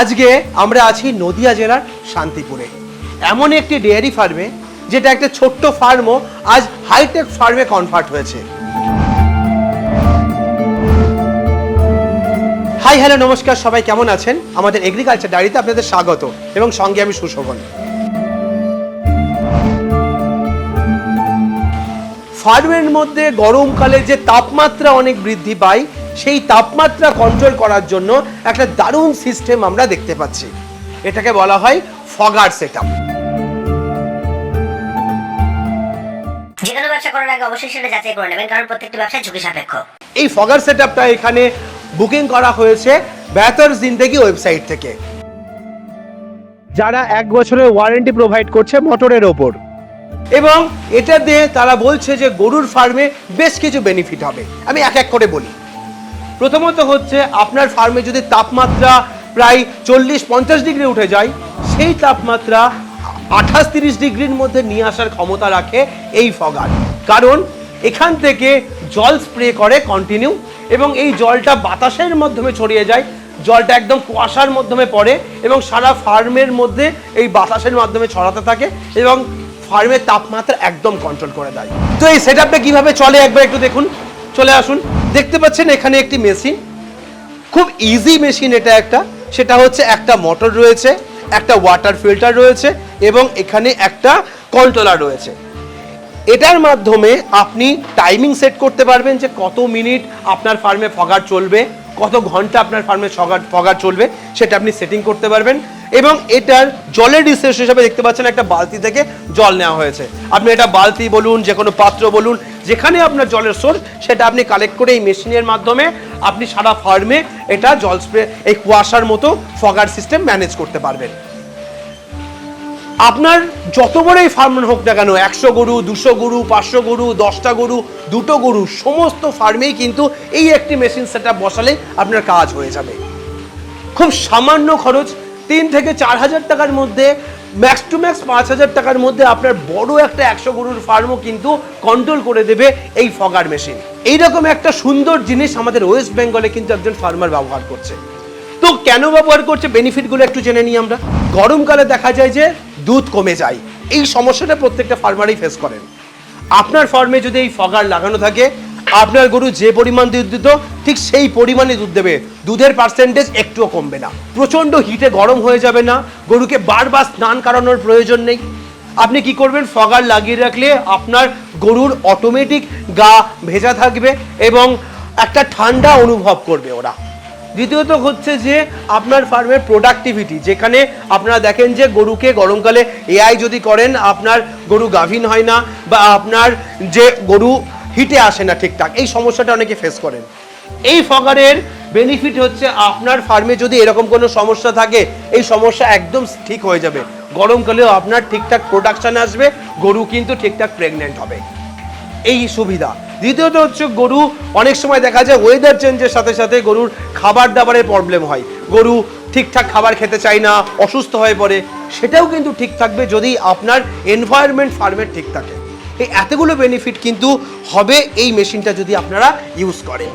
আজকে আমরা আছি নদিয়া জেলার শান্তিপুরে। এমন একটি ডেয়ারি ফার্মে যেটা একটা ছোট্ট ফার্মও আজ হাইটেক ফার্মে কনভার্ট হয়েছে। হাই হ্যালো নমস্কার, সবাই কেমন আছেন? আমাদের এগ্রিকালচার ডায়েরিতে আপনাদের স্বাগত, এবং সঙ্গে আমি সুশোভন। ফার্মের মধ্যে গরমকালে যে তাপমাত্রা অনেক বৃদ্ধি পায় সেই তাপমাত্রা কন্ট্রোল করার জন্য একটা দারুণ সিস্টেম আমরা দেখতে পাচ্ছি। এটাকে বলা হয় ফগার সেটআপ যে কোনো ব্যবসা করার আগে অবশ্যই সেটা যাচাই করে নেবেন কারণ প্রত্যেকটি ব্যবসা ঝুঁকি সাপেক্ষ। এই ফগার সেটআপটা এখানে বুকিং করা হয়েছে বেহতর জিন্দেগি ওয়েবসাইট থেকে। যারা এক বছরের ওয়ারেন্টি প্রোভাইড করছে মোটরের ওপর। এবং এটা দিয়ে তারা বলছে যে গরুর ফার্মে বেশ কিছু বেনিফিট হবে। আমি এক এক করে বলি। প্রথমত হচ্ছে আপনার ফার্মে যদি তাপমাত্রা প্রায় চল্লিশ, পঞ্চাশ ডিগ্রি উঠে যায়, সেই তাপমাত্রা আঠাশ, তিরিশ ডিগ্রির মধ্যে নিয়ে আসার ক্ষমতা রাখে এই ফগার কারণ এখান থেকে জল স্প্রে করে কন্টিনিউ এবং এই জলটা বাতাসের মাধ্যমে ছড়িয়ে যায়, জলটা একদম কুয়াশার মাধ্যমে পড়ে এবং সারা ফার্মের মধ্যে এই বাতাসের মাধ্যমে ছড়াতে থাকে এবং ফার্মের তাপমাত্রা একদম কন্ট্রোল করে দেয়। তো এই সেট আপটা কীভাবে চলে একবার একটু দেখুন। চলে আসুন। দেখতে পাচ্ছেন এখানে একটি মেশিন। খুব ইজি মেশিন এটা একটা। সেটা হচ্ছে একটা মোটর রয়েছে, একটা ওয়াটার ফিল্টার রয়েছে এবং এখানে একটা কন্ট্রোলার রয়েছে। এটার মাধ্যমে আপনি টাইমিং সেট করতে পারবেন যে কত মিনিট আপনার ফার্মে ফগার চলবে, কত ঘণ্টা আপনার ফার্মে ফগার ফগার চলবে, সেটা আপনি সেটিং করতে পারবেন। এবং এটার জলের রিসোর্স হিসাবে দেখতে পাচ্ছেন একটা বালতি থেকে জল নেওয়া হয়েছে। আপনি এটা বালতি বলুন, যে কোনো পাত্র বলুন, যেখানে আপনার জলের সোর্স সেটা আপনি কালেক্ট করে এই মেশিনের মাধ্যমে আপনি সারা ফার্মে এটা জল স্প্রে এই কুয়াশার মতো ফগার সিস্টেম ম্যানেজ করতে পারবেন। আপনার যত বড়ই ফার্ম হোক না কেন, একশো গরু, দুশো গরু, পাঁচশো গরু, দশটা গরু, দুটো গরু, সমস্ত ফার্মেই কিন্তু এই একটি মেশিন সেট বসালে আপনার কাজ হয়ে যাবে। খুব সামান্য খরচ তিন থেকে চার হাজার টাকার মধ্যে ম্যাক্স টু ম্যাক্স পাঁচ হাজার টাকার মধ্যে আপনার বড় একটা একশো গরুর ফার্মও কিন্তু কন্ট্রোল করে দেবে এই ফগার মেশিন এইরকম একটা সুন্দর জিনিস আমাদের ওয়েস্ট বেঙ্গলে কিন্তু একজন ফার্মার ব্যবহার করছে। তো কেন ব্যবহার করছে? বেনিফিটগুলো একটু জেনে নিই আমরা। গরমকালে দেখা যায় যে দুধ কমে যায়। এই সমস্যাটা প্রত্যেকটা ফার্মারই ফেস করেন। আপনার ফার্মে যদি এই ফগার লাগানো থাকে আপনার গরু যে পরিমাণ দুধ দিত, ঠিক সেই পরিমাণে দুধ দেবে। দুধের পার্সেন্টেজ একটুও কমবে না। প্রচণ্ড হিটে গরম হয়ে যাবে না। গরুকে বারবার স্নান করানোর প্রয়োজন নেই। আপনি কি করবেন? ফগার লাগিয়ে রাখলে আপনার গরুর অটোমেটিক গা ভেজা থাকবে এবং একটা ঠান্ডা অনুভব করবে ওরা। দ্বিতীয়ত হচ্ছে যে, আপনার ফার্মের প্রোডাক্টিভিটি যেখানে আপনারা দেখেন যে গরুকে গরমকালে এআই যদি করেন, আপনার গরু গাভিন হয় না বা আপনার যে গরু হিটে আসে না ঠিকঠাক। এই সমস্যাটা অনেকে ফেস করেন। এই ফগারের বেনিফিট হচ্ছে আপনার ফার্মে যদি এরকম কোনো সমস্যা থাকে, এই সমস্যা একদম ঠিক হয়ে যাবে। গরমকালেও আপনার ঠিকঠাক প্রোডাকশন আসবে, গরু কিন্তু ঠিকঠাক প্রেগনেন্ট হবে। এই সুবিধা। দ্বিতীয়ত হচ্ছে গরু, অনেক সময় দেখা যায় ওয়েদার চেঞ্জের সাথে সাথে গরুর খাবার দাবারের প্রবলেম হয়। গরু ঠিকঠাক খাবার খেতে চায় না, অসুস্থ হয়ে পড়ে। সেটাও কিন্তু ঠিক থাকবে যদি আপনার এনভায়রনমেন্ট ফার্মের ঠিক থাকে। এই এতগুলো বেনিফিট কিন্তু হবে এই মেশিনটা যদি আপনারা ইউজ করেন।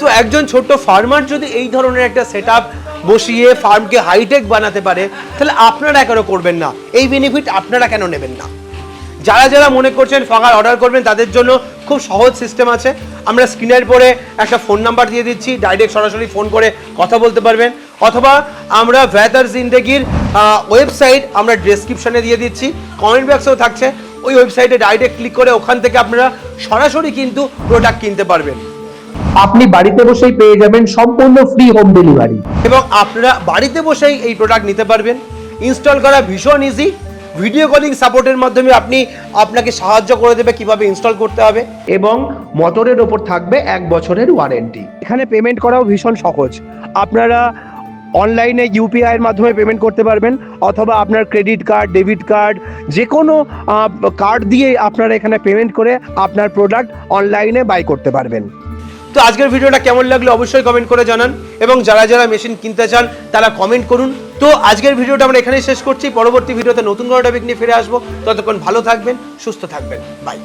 তো একজন ছোট্ট ফার্মার যদি এই ধরনের একটা সেট বসিয়ে ফার্মকে হাইটেক বানাতে পারে, তাহলে আপনারা কেন করবেন না? এই বেনিফিট আপনারা কেন নেবেন না? যারা যারা মনে করছেন ফাগার অর্ডার করবেন, তাদের জন্য খুব সহজ সিস্টেম আছে। আমরা স্ক্রিনের পরে একটা ফোন নাম্বার দিয়ে দিচ্ছি ডাইরেক্ট সরাসরি ফোন করে কথা বলতে পারবেন। অথবা আমরা ভ্যাদার জিন্দেগির ওয়েবসাইট আমরা ডেসক্রিপশনে দিয়ে দিচ্ছি। কমেন্ট বক্সেও থাকছে। ওই ওয়েবসাইটে ডাইরেক্ট ক্লিক করে ওখান থেকে আপনারা সরাসরি কিন্তু প্রোডাক্ট কিনতে পারবেন। আপনি বাড়িতে বসেই পেয়ে যাবেন সম্পূর্ণ ফ্রি হোম ডেলিভারি এবং আপনারা বাড়িতে বসেই এই প্রোডাক্ট নিতে পারবেন। ইনস্টল করা ভীষণ ইজি ভিডিও কলিং সাপোর্টের মাধ্যমে আপনি আপনাকে সাহায্য করে দেবে কীভাবে ইনস্টল করতে হবে। এবং মোটরের ওপর থাকবে এক বছরের ওয়ারেন্টি এখানে পেমেন্ট করাও ভীষণ সহজ। আপনারা অনলাইনে ইউপিআই এর মাধ্যমে পেমেন্ট করতে পারবেন, অথবা আপনার ক্রেডিট কার্ড ডেবিট কার্ড যে কোনো কার্ড দিয়ে আপনারা এখানে পেমেন্ট করে আপনার প্রোডাক্ট অনলাইনে বাই করতে পারবেন। তো আজকের ভিডিওটা কেমন লাগল অবশ্যই কমেন্ট করে জানান, এবং যারা যারা মেশিন কিনতে চান, তারা কমেন্ট করুন। তো আজকের ভিডিওটা আমরা এখানেই শেষ করছি, পরবর্তী ভিডিওতে নতুন কোনো টপিক নিয়ে ফিরে আসব। ততক্ষণ ভালো থাকবেন, সুস্থ থাকবেন। বাই